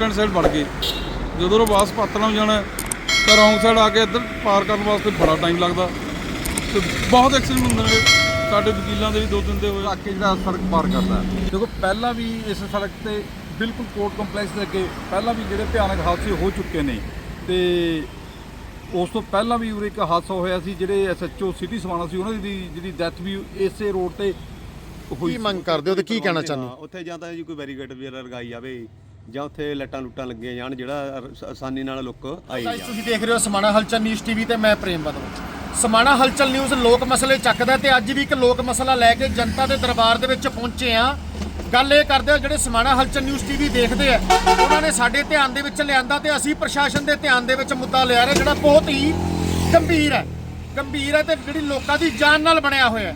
Left hand side ਵੜ ਗਏ ਜਦੋਂ ਉਹ ਵਾਪਸ ਪਾਤਲਾਂ ਨੂੰ ਜਾਣਾ ਤਾਂ ਰੌਂਗ ਸਾਈਡ ਆ ਕੇ ਇੱਧਰ ਪਾਰ ਕਰਨ ਵਾਸਤੇ ਬੜਾ ਟਾਈਮ ਲੱਗਦਾ। ਤੇ ਬਹੁਤ ਐਕਸੀਡੈਂਟ ਹੁੰਦੇ ਨੇ। ਸਾਡੇ ਵਕੀਲਾਂ ਦੇ ਵੀ ਦੋ ਤਿੰਨ ਦੇ ਹੋਏ। ਇਲਾਕੇ ਜਿਹੜਾ ਸੜਕ ਪਾਰ ਕਰਦਾ। ਦੇਖੋ ਪਹਿਲਾਂ ਵੀ ਇਸ ਸੜਕ ਤੇ ਬਿਲਕੁਲ ਕੋਰਟ ਕੰਪਲੈਕਸ ਦੇ ਅੱਗੇ ਪਹਿਲਾਂ ਵੀ ਜਿਹੜੇ ਭਿਆਨਕ ਹਾਦਸੇ ਹੋ ਚੁੱਕੇ ਨੇ ਤੇ ਉਸ ਤੋਂ ਪਹਿਲਾਂ ਵੀ ਉਰੇ ਇੱਕ ਹਾਦਸਾ ਹੋਇਆ ਸੀ ਜਿਹੜੇ ਐਸਐਚਓ ਸਿਟੀ ਸਮਾਣਾ ਸੀ ਉਹਨਾਂ ਦੀ ਜਿਹੜੀ ਡੈਥ ਵੀ ਇਸੇ ਰੋਡ ਤੇ ਹੋਈ ਕੀ। ਮੰਗ ਕਰਦੇ ਹੋ ਤੇ ਕੀ ਕਹਿਣਾ ਚਾਹੁੰਦੇ ਉੱਥੇ ਜਾਂ ਤਾਂ ਜੀ ਕੋਈ ਬੈਰੀਕੇਡ ਵਗੈਰਾ ਲਗਾਈ ਜਾਵੇ। ਜਾਂ ਉੱਥੇ ਲੱਟਾਂ ਲੁੱਟਾਂ ਲੱਗੀਆਂ ਜਾਣ ਜਿਹੜਾ ਆਸਾਨੀ ਨਾਲ ਲੁੱਕ ਆਈ ਗਾਇਸ ਜਾਣ। ਤੁਸੀਂ ਦੇਖ ਰਹੇ ਹੋ ਸਮਾਣਾ ਹਲਚਲ ਨਿਊਜ਼ ਟੀਵੀ ਤੇ ਮੈਂ ਪ੍ਰੇਮ ਬਦਲ। ਸਮਾਣਾ ਹਲਚਲ ਨਿਊਜ਼ ਲੋਕ ਮਸਲੇ ਚੱਕਦਾ ਤੇ ਅੱਜ ਵੀ ਇੱਕ ਲੋਕ ਮਸਲਾ ਲੈ ਕੇ ਜਨਤਾ ਦੇ ਦਰਬਾਰ ਦੇ ਵਿੱਚ ਪਹੁੰਚੇ ਆ ਗੱਲ ਇਹ ਕਰਦੇ ਆ ਜਿਹੜੇ ਸਮਾਣਾ ਹਲਚਲ ਨਿਊਜ਼ ਟੀਵੀ ਦੇਖਦੇ ਆ ਉਹਨਾਂ ਨੇ ਸਾਡੇ ਧਿਆਨ ਦੇ ਵਿੱਚ ਲਿਆਂਦਾ ਤੇ ਅਸੀਂ ਪ੍ਰਸ਼ਾਸਨ ਦੇ ਧਿਆਨ ਦੇ ਵਿੱਚ ਮੁੱਦਾ ਲਿਆ ਰਿਹਾ ਜਿਹੜਾ ਬਹੁਤ ਹੀ ਗੰਭੀਰ ਹੈ। ਗੰਭੀਰ ਹੈ ਤੇ ਜਿਹੜੀ ਲੋਕਾਂ ਦੀ ਜਾਨ ਨਾਲ ਬਣਿਆ ਹੋਇਆ ਹੈ।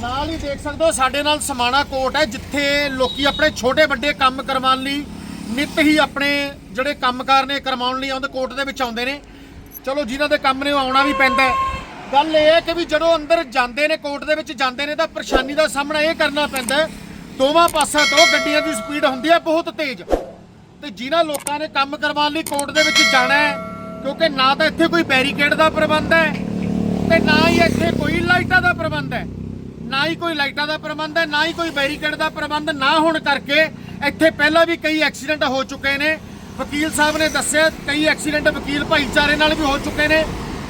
ਨਾਲ ਹੀ ਦੇਖ ਸਕਦੇ ਹੋ ਸਾਡੇ ਨਾਲ ਸਮਾਣਾ ਕੋਰਟ ਹੈ ਜਿੱਥੇ ਲੋਕੀ ਆਪਣੇ ਛੋਟੇ ਵੱਡੇ ਕੰਮ ਕਰਵਾਉਣ ਲਈ ਨਿਤ ਹੀ ਆਪਣੇ ਜਿਹੜੇ ਕੰਮਕਾਰ ਨੇ ਕਰਵਾਉਣ ਲਈ ਆਉਂਦੇ, ਕੋਰਟ ਦੇ ਵਿੱਚ ਆਉਂਦੇ ਨੇ। ਚਲੋ, ਜਿਨ੍ਹਾਂ ਦੇ ਕੰਮ ਨੇ ਉਹ ਆਉਣਾ ਵੀ ਪੈਂਦਾ ਹੈ। ਗੱਲ ਇਹ ਹੈ ਕਿ ਵੀ ਜਦੋਂ ਅੰਦਰ ਜਾਂਦੇ ਨੇ, ਕੋਰਟ ਦੇ ਵਿੱਚ ਜਾਂਦੇ ਨੇ, ਤਾਂ ਪਰੇਸ਼ਾਨੀ ਦਾ ਸਾਹਮਣਾ ਇਹ ਕਰਨਾ ਪੈਂਦਾ ਹੈ। ਦੋਵਾਂ ਪਾਸਿਆਂ ਤੋਂ ਗੱਡੀਆਂ ਦੀ ਸਪੀਡ ਹੁੰਦੀ ਹੈ, ਬਹੁਤ ਤੇਜ਼। ਤੇ ਜਿਨ੍ਹਾਂ ਲੋਕਾਂ ਨੇ ਕੰਮ ਕਰਵਾਉਣ ਲਈ ਕੋਰਟ ਦੇ ਵਿੱਚ ਜਾਣਾ ਹੈ, ਕਿਉਂਕਿ ਨਾ ਤਾਂ ਇੱਥੇ ਕੋਈ ਬੈਰੀਕੇਡ ਦਾ ਪ੍ਰਬੰਧ ਹੈ, ਤੇ ਨਾ ਹੀ ਇੱਥੇ ਕੋਈ ਲਾਈਟਾਂ ਦਾ ਪ੍ਰਬੰਧ ਹੈ। ਨਾ ਹੀ ਕੋਈ ਲਾਈਟਾਂ ਦਾ ਪ੍ਰਬੰਧ ਹੈ, ਨਾ ਹੀ ਕੋਈ ਬੈਰੀਕੇਡ ਦਾ ਪ੍ਰਬੰਧ ਨਾ ਹੋਣ ਕਰਕੇ ਇੱਥੇ ਪਹਿਲਾਂ ਵੀ ਕਈ ਐਕਸੀਡੈਂਟ ਹੋ ਚੁੱਕੇ ਨੇ। ਵਕੀਲ ਸਾਹਿਬ ਨੇ ਦੱਸਿਆ, ਕਈ ਐਕਸੀਡੈਂਟ ਵਕੀਲ ਭਾਈਚਾਰੇ ਨਾਲ ਵੀ ਹੋ ਚੁੱਕੇ ਨੇ।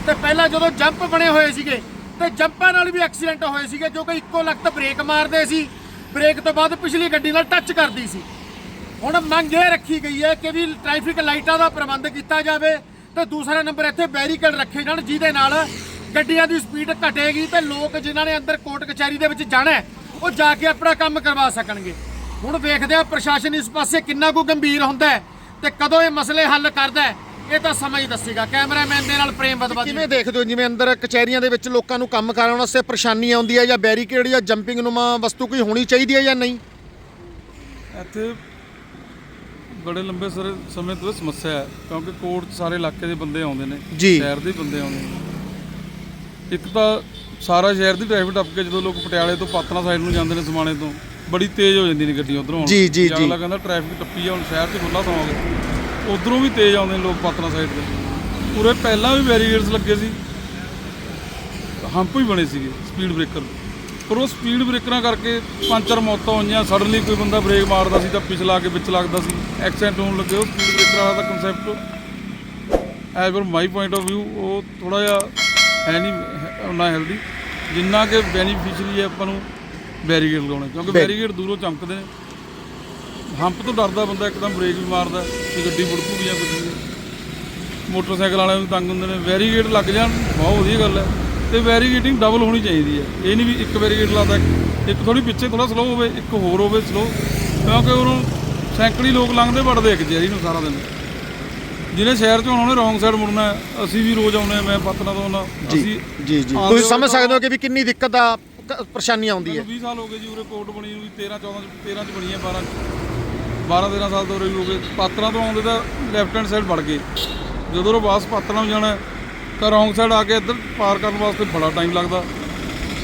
ਤੇ ਪਹਿਲਾਂ ਜਦੋਂ ਜੰਪ ਬਣੇ ਹੋਏ ਸੀਗੇ, ਤੇ ਜੰਪਾਂ ਨਾਲ ਵੀ ਐਕਸੀਡੈਂਟ ਹੋਏ ਸੀਗੇ, ਜੋ ਕਿ ਇੱਕੋ ਲਖਤ ਬ੍ਰੇਕ ਮਾਰਦੇ ਸੀ। ਬ੍ਰੇਕ ਤੋਂ ਬਾਅਦ ਪਿਛਲੀ ਗੱਡੀ ਨਾਲ ਟੱਚ ਕਰਦੀ ਸੀ। ਹੁਣ ਮੰਗ ਇਹ ਰੱਖੀ ਗਈ ਹੈ ਕਿ ਵੀ ਟ੍ਰੈਫਿਕ ਲਾਈਟਾਂ ਦਾ ਪ੍ਰਬੰਧ ਕੀਤਾ ਜਾਵੇ ਤੇ ਦੂਸਰਾ ਨੰਬਰ ਇੱਥੇ ਬੈਰੀਕੇਡ ਰੱਖੇ ਜਾਣ, ਜਿਹਦੇ ਨਾਲ ਗੱਡੀਆਂ ਦੀ ਸਪੀਡ ਘਟੇਗੀ ਤੇ ਲੋਕ ਜਿਨ੍ਹਾਂ ਨੇ ਅੰਦਰ ਕੋਰਟ ਕਚਹਿਰੀ ਦੇ ਵਿੱਚ ਜਾਣਾ ਉਹ ਜਾ ਕੇ ਆਪਣਾ ਕੰਮ ਕਰਵਾ ਸਕਣਗੇ। ਹੁਣ ਵੇਖਦੇ ਆ ਪ੍ਰਸ਼ਾਸਨ ਇਸ ਪਾਸੇ ਕਿੰਨਾ ਕੁ ਗੰਭੀਰ ਹੁੰਦਾ ਤੇ ਕਦੋਂ ਇਹ ਮਸਲੇ ਹੱਲ ਕਰਦਾ ਇਹ ਤਾਂ ਸਮਾਂ ਹੀ ਦੱਸੇਗਾ। ਕੈਮਰਾਮੈਨ ਦੇ ਨਾਲ ਪ੍ਰੇਮ ਬਦਵਾ ਕਿਵੇਂ ਦੇਖਦੇ ਹੋ? ਜਿਵੇਂ ਅੰਦਰ ਕਚਹਿਰੀਆਂ ਦੇ ਵਿੱਚ ਲੋਕਾਂ ਨੂੰ ਕੰਮ ਕਰਾਉਣ ਵਾਸਤੇ ਪਰੇਸ਼ਾਨੀ ਆਉਂਦੀ ਹੈ ਜਾਂ ਬੈਰੀਕੇਡ ਜਾਂ ਜੰਪਿੰਗ ਨੂੰਮਾ ਵਸਤੂ ਕੋਈ ਹੋਣੀ ਚਾਹੀਦੀ ਹੈ ਜਾਂ ਨਹੀਂ? ਇੱਥੇ ਬੜੇ ਲੰਬੇ ਸਰ- ਸਮੇਂ ਤੋਂ ਸਮੱਸਿਆ ਹੈ ਕਿਉਂਕਿ ਕੋਰਟ ਸਾਰੇ ਇਲਾਕੇ ਦੇ ਬੰਦੇ ਆਉਂਦੇ ਨੇ। ਸ਼ਹਿਰ ਦੇ ਬੰਦੇ ਆਉਂਦੇ ਨੇ। ਇੱਕ ਤਾਂ ਸਾਰਾ ਸ਼ਹਿਰ ਦੀ ਟ੍ਰੈਫਿਕ ਟੱਪ ਕੇ ਜਦੋਂ ਲੋਕ ਪਟਿਆਲੇ ਤੋਂ ਪਾਤਨਾ ਸਾਈਡ ਨੂੰ ਜਾਂਦੇ ਨੇ ਸਮਾਣੇ ਤੋਂ ਬੜੀ ਤੇਜ਼ ਹੋ ਜਾਂਦੀ ਨੇ ਗੱਡੀਆਂ ਉਧਰੋਂ ਜੀ, ਜੀ, ਜੀ। ਅਗਲਾ ਕਹਿੰਦਾ ਟ੍ਰੈਫਿਕ ਟੱਪੀ ਆ ਹੁਣ ਸ਼ਹਿਰ 'ਚ ਖੁੱਲਾ ਸਮਾਂਗੇ ਉਧਰੋਂ ਵੀ ਤੇਜ਼ ਆਉਂਦੇ ਨੇ ਲੋਕ ਪਾਤਨਾ ਸਾਈਡ ਤੇ। ਪੂਰੇ ਪਹਿਲਾਂ ਵੀ ਬੈਰੀਅਰਸ ਲੱਗੇ ਸੀ। ਹੰਪ ਵੀ ਬਣੇ ਸੀਗੇ ਸਪੀਡ ਬ੍ਰੇਕਰ ਪਰ ਉਹ ਸਪੀਡ ਬ੍ਰੇਕਰਾਂ ਕਰਕੇ ਪੰਜ ਚਾਰ ਮੌਤਾਂ ਹੋਈਆਂ ਸਡਨਲੀ ਕੋਈ ਬੰਦਾ ਬ੍ਰੇਕ ਮਾਰਦਾ ਸੀ ਤਾਂ ਪਿਛਲਾ ਕੇ ਵਿੱਚ ਲੱਗਦਾ ਸੀ। ਐਕਸੀਡੈਂਟ ਹੋਣ ਲੱਗੇ ਉਹ ਸਪੀਡ ਬ੍ਰੇਕਰ ਤਾਂ concept as per my point of View ਉਹ ਥੋੜਾ ਜਿਹਾ ਹੈ ਨਹੀਂ ਉਹਨਾਂ ਹੈਲਦੀ ਜਿੰਨਾ ਕਿ ਬੈਨੀਫੀਸ਼ੀਅਲੀ ਹੈ ਆਪਾਂ ਨੂੰ ਬੈਰੀਗੇਡ ਲਗਾਉਣੇ ਕਿਉਂਕਿ ਬੈਰੀਗੇਡ ਦੂਰੋਂ ਚਮਕਦੇ ਨੇ। ਹੰਪ ਤੋਂ ਡਰਦਾ ਬੰਦਾ ਇੱਕਦਮ ਬ੍ਰੇਕ ਵੀ ਮਾਰਦਾ ਕਿ ਗੱਡੀ ਮੁੜ ਪੂਗੀ ਜਾਂ ਕੁਝ ਮੋਟਰਸਾਈਕਲ ਵਾਲਿਆਂ ਨੂੰ ਤੰਗ ਹੁੰਦੇ ਨੇ। ਬੈਰੀਗੇਡ ਲੱਗ ਜਾਣ ਬਹੁਤ ਵਧੀਆ ਗੱਲ ਹੈ। ਤੇ ਬੈਰੀਗੇਡਿੰਗ ਡਬਲ ਹੋਣੀ ਚਾਹੀਦੀ ਹੈ। ਇਹ ਨਹੀਂ ਵੀ ਇੱਕ ਬੈਰੀਗੇਡ ਲਾਦਾ ਇੱਕ ਥੋੜੀ ਪਿੱਛੇ ਥੋੜਾ ਸਲੋ ਹੋਵੇ ਇੱਕ ਹੋਰ ਹੋਵੇ ਸਲੋ ਕਿਉਂਕਿ ਉਹਨੂੰ ਸੈਂਕੜੀ ਲੋਕ ਲੰਘਦੇ ਵੜਦੇ ਇੱਕ ਜੈਰੀ ਨੂੰ ਸਾਰਾ ਦਿਨ। ਜਿਹਨੇ ਸ਼ਹਿਰ ਚੋਂ ਆਉਣਾ ਉਹਨੇ ਰੋਂਗ ਸਾਈਡ ਮੁੜਨਾ। ਅਸੀਂ ਵੀ ਰੋਜ਼ ਆਉਨੇ ਆ ਮੈਂ ਪਤਨਾ ਤੋਂ ਆਉਣਾ ਅਸੀਂ ਜੀ ਜੀ। ਆਉਂਦੇ ਤੁਸੀਂ ਸਮਝ ਸਕਦੇ ਹੋ ਕਿ ਵੀ ਕਿੰਨੀ ਦਿੱਕਤ ਦਾ ਕ- ਪਰੇਸ਼ਾਨੀ ਆਉਂਦੀ ਹੈ। ਮੈਨੂੰ 20 ਸਾਲ ਹੋ ਗਏ ਜੀ ਉਰੇ ਕੋਰਟ ਬਣੀ ਨੂੰ ਵੀ 13 14 ਚ 13 ਚ ਬਣੀ ਹੈ 12 ਚ 12 13 ਸਾਲ ਤੋਂ ਉਰੇ ਵੀ ਹੋ ਗਏ। ਪਾਤਰਾਂ ਤੋਂ ਆਉਂਦੇ ਤਾਂ ਲੈਫਟ ਹੈਂਡ ਸਾਈਡ ਵੜ ਗਏ। ਜਦੋਂ ਉਹ ਵਾਪਸ ਪਾਤਰਾਂ ਨੂੰ ਜਾਣਾ ਹੈ, ਤਾਂ ਰੌਂਗ ਸਾਈਡ ਆ ਕੇ ਇੱਧਰ ਪਾਰ ਕਰਨ ਵਾਸਤੇ ਬੜਾ ਟਾਈਮ ਲੱਗਦਾ।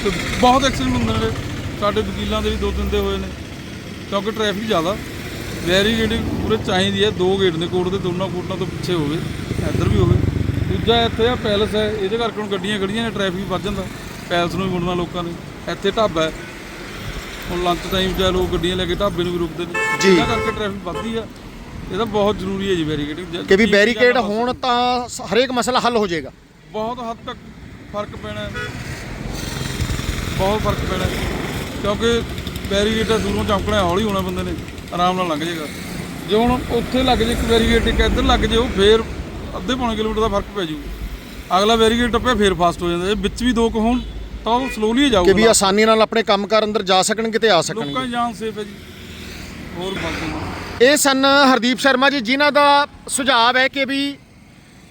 ਤੇ ਬਹੁਤ ਐਕਸੀਡੈਂਟ ਹੁੰਦੇ ਨੇ। ਸਾਡੇ ਵਕੀਲਾਂ ਦੇ ਵੀ ਦੋ ਤਿੰਨ ਦੇ ਹੋਏ ਨੇ। ਕਿਉਂਕਿ ਟ੍ਰੈਫਿਕ ਜ਼ਿਆਦਾ। ਵੈਰੀ ਜਿਹੜੀ ਪੂਰੇ ਚਾਹੀਦੀ ਹੈ। ਦੋ ਗੇਟ ਨੇ ਕੋਰਟ ਦੇ ਦੋਨਾਂ ਕੋਰਟਾਂ ਤੋਂ ਪਿੱਛੇ ਹੋਵੇ ਇੱਧਰ ਵੀ ਹੋਵੇ। ਦੂਜਾ ਇੱਥੇ ਆ ਪੈਲਸ ਹੈ। ਇਹਦੇ ਕਰਕੇ ਹੁਣ ਗੱਡੀਆਂ ਖੜੀਆਂ ਨੇ ਟ੍ਰੈਫਿਕ ਵੱਧ ਜਾਂਦਾ। ਪੈਲਸ ਨੂੰ ਵੀ ਮੁੜਨਾ ਲੋਕਾਂ ਨੇ। ਇੱਥੇ ਢਾਬਾ ਹੈ। ਹੁਣ ਲੰਚ ਟਾਈਮ 'ਚ ਲੋਕ ਗੱਡੀਆਂ ਲੈ ਕੇ ਢਾਬੇ ਨੂੰ ਵੀ ਰੁਕਦੇ ਨੇ। ਜੀ। ਇਹਦਾ ਕਰਕੇ ਟ੍ਰੈਫਿਕ ਵੱਧਦੀ ਆ। ਇਹਦਾ ਬਹੁਤ ਜ਼ਰੂਰੀ ਹੈ ਜੀ ਬੈਰੀਕੇਡਿੰਗ ਕਿ ਵੀ ਬੈਰੀਕੇਡ ਹੋਣ ਤਾਂ ਸ- ਹਰੇਕ ਮਸਲਾ ਹੱਲ ਹੋ ਜਾਏਗਾ। ਬਹੁਤ ਹੱਦ ਤੱਕ ਫ਼ਰਕ ਪੈਣਾ ਹੈ। ਬਹੁਤ ਫ਼ਰਕ ਪੈਣਾ ਹੈ। ਕਿਉਂਕਿ ਬੈਰੀਗੇਡ ਦਾ ਦੂਰੋਂ ਚਮਕਣਾ ਹੌਲੀ ਹੋਣਾ ਬੰਦੇ ਨੇ। ਆਰਾਮ ਨਾਲ ਲੰਘ ਜਾਏਗਾ। ਜੇ ਹੁਣ ਉੱਥੇ ਲੱਗ ਜੇ ਇੱਕ ਬੈਰੀਗੇਡ ਇੱਕ ਇੱਧਰ ਲੱਗ ਜੇ ਉਹ ਫੇਰ ਅੱਧੇ ਪੌਣੇ ਕਿਲੋਮੀਟਰ ਦਾ ਫ਼ਰਕ ਪੈ ਜਾਊਗਾ ਅਗਲਾ ਬੈਰੀਗੇਡ ਟੱਪਿਆ ਫੇਰ ਫਾਸਟ ਹੋ ਜਾਂਦਾ। ਜੇ ਵਿੱਚ ਵੀ ਦੋ ਕੁ ਹੋਣ ਤਾਂ ਉਹ ਸਲੋਲੀ ਕਿ ਜਾਊਗਾ ਵੀ ਆਸਾਨੀ ਨਾਲ ਆਪਣੇ ਕੰਮਕਾਰ ਅੰਦਰ ਜਾ ਸਕਣਗੇ ਤੇ ਆ ਲੋਕਾਂ ਸਕਣਗੇ। ਦੀ ਜਾਨ ਸੇਫ ਹੈ ਜੀ। ਹੋਰ ਫਾਲਤੂ ਇਹ ਸਨ ਹਰਦੀਪ ਸ਼ਰਮਾ ਜੀ ਜਿਨ੍ਹਾਂ ਦਾ ਸੁਝਾਅ ਹੈ ਕਿ ਵੀ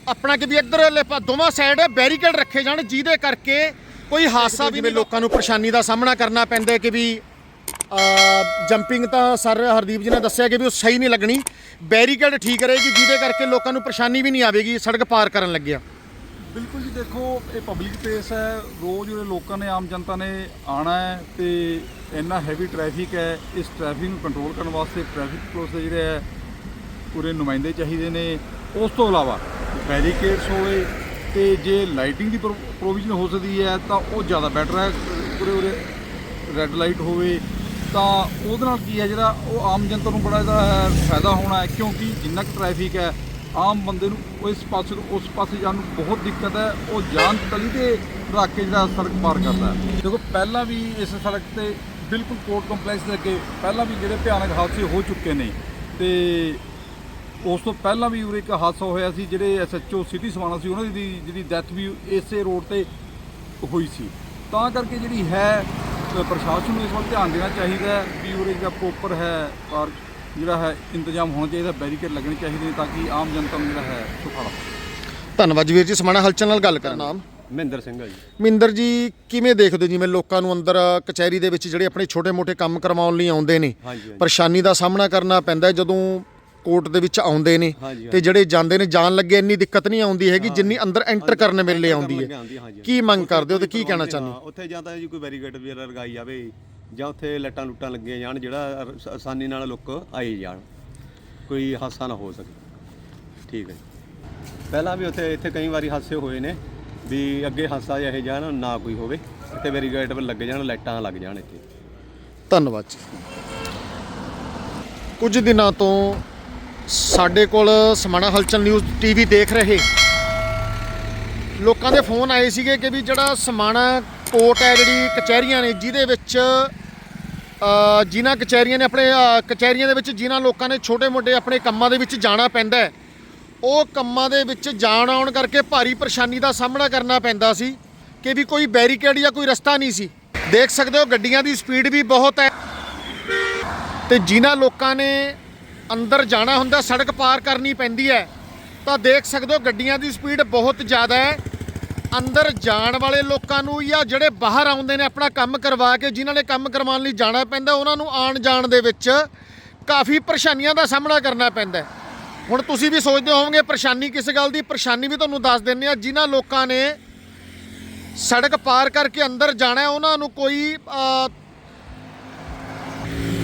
ਆਪਣਾ ਕਿ ਵੀ ਇੱਧਰ ਦੋਵਾਂ ਸਾਈਡ ਬੈਰੀਕੇਡ ਰੱਖੇ ਜਾਣ ਜਿਹਦੇ ਕਰਕੇ ਕੋਈ ਹਾਦਸਾ ਵੀ ਜਿਵੇਂ ਲੋਕਾਂ ਨੂੰ ਪਰੇਸ਼ਾਨੀ ਦਾ ਸਾਹਮਣਾ ਕਰਨਾ ਪੈਂਦਾ ਹੈ ਕਿ ਵੀ ਜੰਪਿੰਗ ਤਾਂ ਸਰ ਹਰਦੀਪ ਜੀ ਨੇ ਦੱਸਿਆ ਕਿ ਵੀ ਉਹ ਸਹੀ ਨਹੀਂ ਲੱਗਣੀ। ਬੈਰੀਕੇਡ ਠੀਕ ਰਹੇਗੀ ਜਿਹਦੇ ਕਰਕੇ ਲੋਕਾਂ ਨੂੰ ਪਰੇਸ਼ਾਨੀ ਵੀ ਨਹੀਂ ਆਵੇਗੀ ਸੜਕ ਪਾਰ ਕਰਨ ਲੱਗਿਆ। ਬਿਲਕੁਲ ਜੀ, ਦੇਖੋ, ਇਹ ਪਬਲਿਕ ਪਲੇਸ ਹੈ। ਰੋਜ਼ ਜਿਹੜੇ ਲੋਕਾਂ ਨੇ, ਆਮ ਜਨਤਾ ਨੇ ਆਣਾ ਹੈ ਤੇ ਇੰਨਾ ਹੈਵੀ ਟ੍ਰੈਫਿਕ ਹੈ। ਇਸ ਟ੍ਰੈਫਿਕ ਨੂੰ ਕੰਟਰੋਲ ਕਰਨ ਵਾਸਤੇ ਟ੍ਰੈਫਿਕ ਪੁਲਿਸ ਦੇ ਜਿਹੜੇ ਹੈ, ਪੂਰੇ ਨੁਮਾਇੰਦੇ ਚਾਹੀਦੇ ਨੇ। ਉਸ ਤੋਂ ਇਲਾਵਾ ਬੈਰੀਕੇਡਸ ਹੋਵੇ ਤੇ ਜੇ ਲਾਈਟਿੰਗ ਦੀ ਪ੍ਰੋਵੀਜ਼ਨ ਹੋ ਸਕਦੀ ਹੈ, ਤਾਂ ਉਹ ਜ਼ਿਆਦਾ ਬੈਟਰ ਹੈ। ਉਰੇ ਉਰੇ ਰੈੱਡ ਲਾਈਟ ਹੋਵੇ, ਤਾਂ ਉਹਦੇ ਨਾਲ ਕੀ ਹੈ ਜਿਹੜਾ ਉਹ ਆਮ ਜਨਤਾ ਨੂੰ ਬੜਾ ਇਹਦਾ ਫਾਇਦਾ ਹੋਣਾ ਹੈ। ਕਿਉਂਕਿ ਜਿੰਨਾ ਕੁ ਟ੍ਰੈਫਿਕ ਹੈ ਆਮ ਬੰਦੇ ਨੂੰ ਉਹ ਇਸ ਪਾਸੇ ਤੋਂ ਉਸ ਪਾਸੇ ਜਾਣ ਨੂੰ ਬਹੁਤ ਦਿੱਕਤ ਹੈ। ਉਹ ਜਾਨ ਤਲੀ ਤੇ ਰੱਖ ਕੇ ਜਿਹੜਾ ਸੜਕ ਪਾਰ ਕਰਦਾ ਹੈ। ਦੇਖੋ, ਪਹਿਲਾਂ ਵੀ ਇਸ ਸੜਕ ਤੇ ਬਿਲਕੁਲ ਕੋਰਟ ਕੰਪਲੈਕਸ ਦੇ ਅੱਗੇ ਪਹਿਲਾਂ ਵੀ ਜਿਹੜੇ ਭਿਆਨਕ ਹਾਦਸੇ ਹੋ ਚੁੱਕੇ ਨੇ ਤੇ ਉਸ ਤੋਂ ਪਹਿਲਾਂ ਵੀ ਉਰੇ ਇੱਕ ਹਾਦਸਾ ਹੋਇਆ ਸੀ, ਜਿਹੜੇ ਐਸਐਚਓ ਸਿਟੀ ਸਵਾਣਾ ਸੀ, ਉਹਨਾਂ ਦੀ ਜਿਹੜੀ ਡੈਥ ਵੀ ਇਸੇ ਰੋਡ ਤੇ ਹੋਈ ਸੀ। ਤਾਂ ਕਰਕੇ ਜਿਹੜੀ ਹੈ ਪ੍ਰਸ਼ਾਸਨ ਨੂੰ ਇਸ ਵੱਲ ਧਿਆਨ ਦੇਣਾ ਚਾਹੀਦਾ ਵੀ ਉਰੇ ਜਿਹੜਾ ਪ੍ਰੋਪਰ ਹੈ ਪਾਰਕ ਜਿਹੜਾ ਹੈ ਇੰਤਜ਼ਾਮ ਹੋਣਾ ਚਾਹੀਦਾ ਬੈਰੀਕੇਡ ਲੱਗਣੇ ਚਾਹੀਦੇ ਨੇ ਤਾਂ ਕਿ ਆਮ ਜਨਤਾ ਨੂੰ ਜਿਹੜਾ ਹੈ ਸੁਖਾਲਾ ਧੰਨਵਾਦ ਵੀਰ ਜੀ ਸਮਾਣਾ ਹਲਚਲ ਨਾਲ ਗੱਲ ਕਰਨ। ਨਾਮ? ਮਹਿੰਦਰ ਸਿੰਘ ਆ ਜੀ। ਮਿੰਦਰ ਜੀ ਕਿਵੇਂ ਦੇਖਦੇ ਹੋ ਜਿਵੇਂ ਲੋਕਾਂ ਨੂੰ ਅੰਦਰ ਕਚਹਿਰੀ ਦੇ ਵਿੱਚ ਜਿਹੜੇ ਆਪਣੇ ਛੋਟੇ-ਮੋਟੇ ਕੰਮ ਕਰਵਾਉਣ ਲਈ ਆਉਂਦੇ ਨੇ ਹਾਂਜੀ ਹਾਂਜੀ। ਪਰੇਸ਼ਾਨੀ ਦਾ ਸਾਹਮਣਾ ਕਰਨਾ ਪੈਂਦਾ ਹੈ ਜਦੋਂ ਕੋਰਟ ਦੇ ਵਿੱਚ ਆਉਂਦੇ ਨੇ ਹਾਂਜੀ, ਤੇ ਜਿਹੜੇ ਜਾਂਦੇ ਨੇ ਜਾਣ ਲੱਗੇ ਇੰਨੀ ਦਿੱਕਤ ਨਹੀਂ ਆਉਂਦੀ ਹੈਗੀ ਜਿੰਨੀ ਅੰਦਰ ਐਂਟਰ ਕਰਨ ਵੇਲੇ ਆਉਂਦੀ ਹੈ। ਕੀ ਮੰਗ ਕਰਦੇ ਹੋ ਤੇ ਕੀ ਕਹਿਣਾ ਹਾਂ, ਚਾਹੁੰਦੇ ਹੋ? ਉੱਥੇ ਜਾਂ ਤਾਂ ਜੀ ਕੋਈ ਬੈਰੀਕੇਡ ਵਗੈਰਾ ਲਗਾਈ ਜਾਵੇ ਜਾਂ ਉੱਥੇ ਲੱਟਾਂ ਲੁੱਟਾਂ ਲੱਗੀਆਂ ਜਾਣ ਜਿਹੜਾ ਅਰ ਆਸਾਨੀ ਨਾਲ ਲੋਕ ਆਈ ਜਾਣ। ਕੋਈ ਹਾਦਸਾ ਨਾ ਹੋ ਸਕੇ। ਠੀਕ ਹੈ ਜੀ। ਪਹਿਲਾਂ ਵੀ ਉੱਥੇ ਇੱਥੇ ਕਈ ਵਾਰੀ ਹਾਸੇ ਹੋਏ ਨੇ ਵੀ ਅੱਗੇ ਹਾਸਾ ਇਹ ਜਾਣ ਨਾ ਕੋਈ ਹੋਵੇ। ਇੱਥੇ ਬੈਰੀਕੇਡ ਲੱਗ ਜਾਣ, ਲਾਈਟਾਂ ਲੱਗ ਜਾਣ ਇੱਥੇ। ਧੰਨਵਾਦ ਜੀ। ਕੁਝ ਦਿਨਾਂ ਤੋਂ ਸਾਡੇ ਕੋਲ ਸਮਾਣਾ ਹਲਚਲ ਨਿਊਜ਼ ਟੀਵੀ ਦੇਖ ਰਹੇ। ਲੋਕਾਂ ਦੇ ਫੋਨ ਆਏ ਸੀਗੇ ਕਿ ਵੀ ਜਿਹੜਾ ਸਮਾਣਾ ਕੋਰਟ ਹੈ ਜਿਹੜੀ ਕਚਹਿਰੀਆਂ ਨੇ, ਜਿਹਦੇ ਵਿੱਚ ਜਿਨ੍ਹਾਂ ਕਚਹਿਰੀਆਂ ਨੇ ਆਪਣੇ ਕਚਹਿਰੀਆਂ ਦੇ ਵਿੱਚ ਜਿਨ੍ਹਾਂ ਲੋਕਾਂ ਨੇ ਛੋਟੇ-ਮੋਟੇ ਆਪਣੇ ਕੰਮਾਂ ਦੇ ਵਿੱਚ ਜਾਣਾ ਪੈਂਦਾ ਹੈ, ਉਹ ਕੰਮਾਂ ਦੇ ਵਿੱਚ ਜਾਣ ਆਉਣ ਕਰਕੇ ਭਾਰੀ ਪਰੇਸ਼ਾਨੀ ਦਾ ਸਾਹਮਣਾ ਕਰਨਾ ਪੈਂਦਾ ਸੀ ਕਿ ਵੀ ਕੋਈ ਬੈਰੀਕੇਡ ਜਾਂ ਕੋਈ ਰਸਤਾ ਨਹੀਂ ਸੀ। ਦੇਖ ਸਕਦੇ ਹੋ, ਗੱਡੀਆਂ ਦੀ ਸਪੀਡ ਵੀ ਬਹੁਤ ਹੈ। ਤੇ ਜਿਨ੍ਹਾਂ ਲੋਕਾਂ ਨੇ ਅੰਦਰ ਜਾਣਾ ਹੁੰਦਾ, ਸੜਕ ਪਾਰ ਕਰਨੀ ਪੈਂਦੀ ਹੈ, ਤਾਂ ਦੇਖ ਸਕਦੇ ਹੋ, ਗੱਡੀਆਂ ਦੀ ਸਪੀਡ ਬਹੁਤ ਜ਼ਿਆਦਾ ਹੈ। ਅੰਦਰ ਜਾਣ ਵਾਲੇ ਲੋਕਾਂ ਨੂੰ ਜਾਂ ਜਿਹੜੇ ਬਾਹਰ ਆਉਂਦੇ ਨੇ ਆਪਣਾ ਕੰਮ ਕਰਵਾ ਕੇ ਜਿਨ੍ਹਾਂ ਨੇ ਕੰਮ ਕਰਵਾਉਣ ਲਈ ਜਾਣਾ ਪੈਂਦਾ, ਉਹਨਾਂ ਨੂੰ ਆਉਣ ਜਾਣ ਦੇ ਵਿੱਚ ਕਾਫੀ ਪਰੇਸ਼ਾਨੀਆਂ ਦਾ ਸਾਹਮਣਾ ਕਰਨਾ ਪੈਂਦਾ ਹੁਣ ਤੁਸੀਂ ਵੀ ਸੋਚਦੇ ਹੋਵੋਗੇ ਪਰੇਸ਼ਾਨੀ ਕਿਸ ਗੱਲ ਦੀ? ਪਰੇਸ਼ਾਨੀ ਵੀ ਤੁਹਾਨੂੰ ਦੱਸ ਦਿੰਦੇ ਆ ਜਿਨ੍ਹਾਂ ਲੋਕਾਂ ਨੇ ਸੜਕ ਪਾਰ ਕਰਕੇ ਅੰਦਰ ਜਾਣਾ ਉਹਨਾਂ ਨੂੰ ਕੋਈ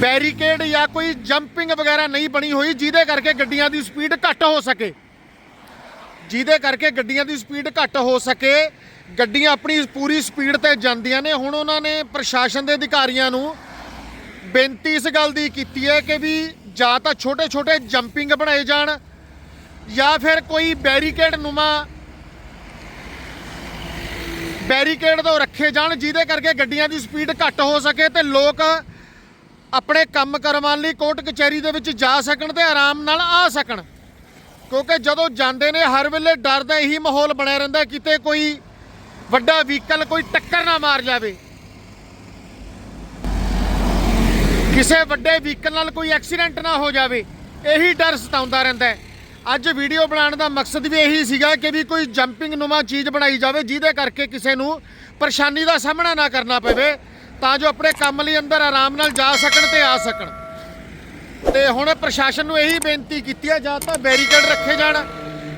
ਬੈਰੀਕੇਡ ਜਾਂ ਕੋਈ ਜੰਪਿੰਗ ਵਗੈਰਾ ਨਹੀਂ ਬਣੀ ਹੋਈ, ਜਿਹਦੇ ਕਰਕੇ ਗੱਡੀਆਂ ਦੀ ਸਪੀਡ ਘੱਟ ਹੋ ਸਕੇ। ਜਿਹਦੇ ਕਰਕੇ ਗੱਡੀਆਂ ਦੀ ਸਪੀਡ ਘੱਟ ਹੋ ਸਕੇ, ਗੱਡੀਆਂ ਆਪਣੀ ਪੂਰੀ ਸਪੀਡ ਤੇ ਜਾਂਦੀਆਂ ਨੇ। ਹੁਣ ਉਹਨਾਂ ਨੇ ਪ੍ਰਸ਼ਾਸਨ ਦੇ ਅਧਿਕਾਰੀਆਂ ਨੂੰ ਬੇਨਤੀ ਇਸ ਗੱਲ ਦੀ ਕੀਤੀ ਹੈ ਕਿ ਵੀ ਜਾਂ ਤਾਂ ਛੋਟੇ-ਛੋਟੇ ਜੰਪਿੰਗ ਬਣਾਏ ਜਾਣ ਜਾਂ ਫਿਰ ਕੋਈ ਬੈਰੀਕੇਡ ਨੁਮਾ ਬੈਰੀਕੇਡ ਤੋਂ ਰੱਖੇ ਜਾਣ, ਜਿਹਦੇ ਕਰਕੇ ਗੱਡੀਆਂ ਦੀ ਸਪੀਡ ਘੱਟ ਹੋ ਸਕੇ ਤੇ ਲੋਕ ਆਪਣੇ ਕੰਮ ਕਰਵਾਉਣ ਲਈ ਕੋਰਟ ਕਚਹਿਰੀ ਦੇ ਵਿੱਚ ਜਾ ਸਕਣ ਤੇ ਆਰਾਮ ਨਾਲ ਆ ਸਕਣ। ਕਿਉਂਕਿ ਜਦੋਂ ਜਾਂਦੇ ਨੇ, ਹਰ ਵੇਲੇ ਡਰ ਦਾ ਇਹੀ ਮਾਹੌਲ ਬਣਿਆ ਰਹਿੰਦਾ ਕਿਤੇ ਕੋਈ ਵੱਡਾ ਵਹੀਕਲ ਕੋਈ ਟੱਕਰ ਨਾ ਮਾਰ ਜਾਵੇ। ਕਿਸੇ ਵੱਡੇ ਵਹੀਕਲ ਨਾਲ ਕੋਈ ਐਕਸੀਡੈਂਟ ਨਾ ਹੋ ਜਾਵੇ, ਇਹੀ ਡਰ ਸਤਾਉਂਦਾ ਰਹਿੰਦਾ ਹੈ। ਅੱਜ ਵੀਡੀਓ ਬਣਾਉਣ ਦਾ ਮਕਸਦ ਵੀ ਇਹੀ ਸੀਗਾ ਕਿ ਵੀ ਕੋਈ ਜੰਪਿੰਗ ਨੁਮਾ ਚੀਜ਼ ਬਣਾਈ ਜਾਵੇ, ਜਿਹਦੇ ਕਰਕੇ ਕਿਸੇ ਨੂੰ ਪਰੇਸ਼ਾਨੀ ਦਾ ਸਾਹਮਣਾ ਨਾ ਕਰਨਾ ਪਵੇ, ਤਾਂ ਜੋ ਆਪਣੇ ਕੰਮ ਲਈ ਅੰਦਰ ਆਰਾਮ ਨਾਲ ਜਾ ਸਕਣ ਤੇ ਆ ਸਕਣ। ਤੇ ਹੁਣ ਪ੍ਰਸ਼ਾਸਨ ਨੂੰ ਇਹੀ ਬੇਨਤੀ ਕੀਤੀ ਹੈ ਜਾਂ ਤਾਂ ਬੈਰੀਕੇਡ ਰੱਖੇ ਜਾਣ,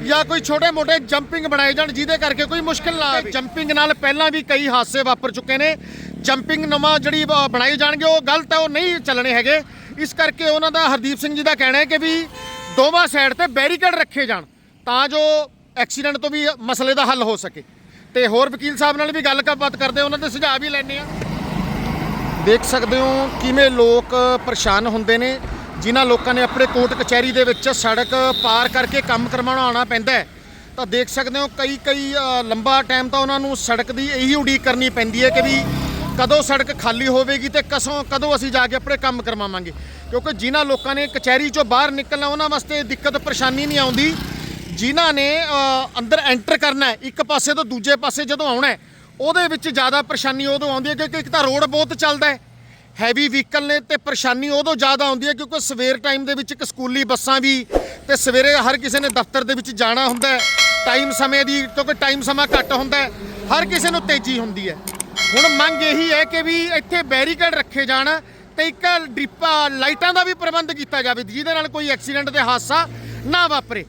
ਜਾਂ ਕੋਈ ਛੋਟੇ-ਮੋਟੇ ਜੰਪਿੰਗ ਬਣਾਏ ਜਾਣ, ਜਿਹਦੇ ਕਰਕੇ ਕੋਈ ਮੁਸ਼ਕਲ ਨਾ ਆਵੇ। ਜੰਪਿੰਗ ਨਾਲ ਪਹਿਲਾਂ ਵੀ ਕਈ ਹਾਦਸੇ ਵਾਪਰ ਚੁੱਕੇ ਨੇ। ਜੰਪਿੰਗ ਨਵਾਂ ਜਿਹੜੀ ਬ- ਬਣਾਈ ਜਾਣਗੇ, ਉਹ ਗਲਤ ਹੈ ਉਹ ਨਹੀਂ ਚੱਲਣੇ ਹੈਗੇ। ਇਸ ਕਰਕੇ ਉਹਨਾਂ ਦਾ ਹਰਦੀਪ ਸਿੰਘ ਜੀ ਦਾ ਕਹਿਣਾ ਹੈ ਕਿ ਵੀ ਦੋਵਾਂ ਸਾਈਡ ਤੇ ਬੈਰੀਕੇਡ ਰੱਖੇ ਜਾਣ, ਤਾਂ ਜੋ ਐਕਸੀਡੈਂਟ ਤੋਂ ਵੀ ਮਸਲੇ ਦਾ ਹੱਲ ਹੋ ਸਕੇ। ਤੇ ਹੋਰ ਵਕੀਲ ਸਾਹਿਬ ਨਾਲ ਵੀ ਗੱਲਬਾਤ ਕਰਦੇ, ਉਹਨਾਂ ਦੇ ਸੁਝਾਅ ਵੀ ਲੈਣੇ ਆ ਦੇਖ ਸਕਦੇ ਹੋ ਕਿਵੇਂ ਲੋਕ ਪਰੇਸ਼ਾਨ ਹੁੰਦੇ ਨੇ। ਜਿਨ੍ਹਾਂ ਲੋਕਾਂ ਨੇ ਆਪਣੇ ਕੋਰਟ ਕਚਹਿਰੀ ਦੇ ਵਿੱਚ ਸੜਕ ਪਾਰ ਕਰਕੇ ਕੰਮ ਕਰਵਾਉਣ ਆਉਣਾ ਪੈਂਦਾ ਹੈ, ਤਾਂ ਦੇਖ ਸਕਦੇ ਹੋ ਕਈ ਕਈ ਲੰਬਾ ਟਾਈਮ ਤਾਂ ਉਹਨਾਂ ਨੂੰ ਸੜਕ ਦੀ ਇਹੀ ਉਡੀਕ ਕਰਨੀ ਪੈਂਦੀ ਹੈ ਕਿ ਵੀ ਕਦੋਂ ਸੜਕ ਖਾਲੀ ਹੋਵੇਗੀ ਤੇ ਕਸੋਂ, ਕਦੋਂ ਅਸੀਂ ਜਾ ਕੇ ਆਪਣੇ ਕੰਮ ਕਰਵਾਵਾਂਗੇ। ਕਿਉਂਕਿ ਜਿਨ੍ਹਾਂ ਲੋਕਾਂ ਨੇ ਕਚਹਿਰੀ ਚੋਂ ਬਾਹਰ ਨਿਕਲਣਾ, ਉਹਨਾਂ ਵਾਸਤੇ ਦਿੱਕਤ ਪਰੇਸ਼ਾਨੀ ਨਹੀਂ ਆਉਂਦੀ। ਜਿਨ੍ਹਾਂ ਨੇ ਅੰਦਰ ਐਂਟਰ ਕਰਨਾ ਹੈ, ਇੱਕ ਪਾਸੇ ਤੋਂ ਦੂਜੇ ਪਾਸੇ ਜਦੋਂ ਆਉਣਾ ਹੈ, ਉਹਦੇ ਵਿੱਚ ਜ਼ਿਆਦਾ ਪਰੇਸ਼ਾਨੀ ਉਦੋਂ ਆਉਂਦੀ ਹੈ ਕਿਉਂਕਿ ਇੱਕ ਤਾਂ ਰੋਡ ਬਹੁਤ ਚੱਲਦਾ ਹੈ। ਹੈਵੀ ਵਹੀਕਲ ਨੇ ਤੇ ਪਰੇਸ਼ਾਨੀ ਉਦੋਂ ਜ਼ਿਆਦਾ ਆਉਂਦੀ ਹੈ ਕਿਉਂਕਿ ਸਵੇਰ ਟਾਈਮ ਦੇ ਵਿੱਚ ਇੱਕ ਸਕੂਲੀ ਬੱਸਾਂ ਵੀ ਤੇ ਸਵੇਰੇ ਹਰ ਕਿਸੇ ਨੇ ਦਫ਼ਤਰ ਦੇ ਵਿੱਚ ਜਾਣਾ ਹੁੰਦਾ ਹੈ। ਟਾਈਮ ਸਮੇਂ ਦੀ, ਕਿਉਂਕਿ ਟਾਈਮ ਸਮਾਂ ਘੱਟ ਹੁੰਦਾ ਹੈ। ਹਰ ਕਿਸੇ ਨੂੰ ਤੇਜ਼ੀ ਹੁੰਦੀ ਹੈ। ਹੁਣ ਮੰਗ ਇਹੀ ਹੈ ਕਿ ਵੀ ਇੱਥੇ ਬੈਰੀਕੇਡ ਰੱਖੇ ਜਾਣ ਤੇ ਇੱਕ ਡਿੱਪਾ ਲਾਈਟਾਂ ਦਾ ਵੀ ਪ੍ਰਬੰਧ ਕੀਤਾ ਜਾਵੇ, ਜਿਹਦੇ ਨਾਲ ਕੋਈ ਐਕਸੀਡੈਂਟ ਤੇ ਹਾਦਸਾ ਨਾ ਵਾਪਰੇ।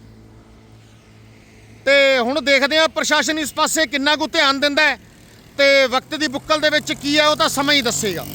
ਤੇ ਹੁਣ ਦੇਖਦੇ ਆ ਪ੍ਰਸ਼ਾਸਨ ਇਸ ਪਾਸੇ ਕਿੰਨਾ ਕੁ ਧਿਆਨ ਦਿੰਦਾ ਹੈ ਤੇ ਵਕਤ ਦੀ ਬੁੱਕਲ ਦੇ ਵਿੱਚ ਕੀ ਹੈ ਉਹ ਤਾਂ ਸਮਾਂ ਹੀ ਦੱਸੇਗਾ।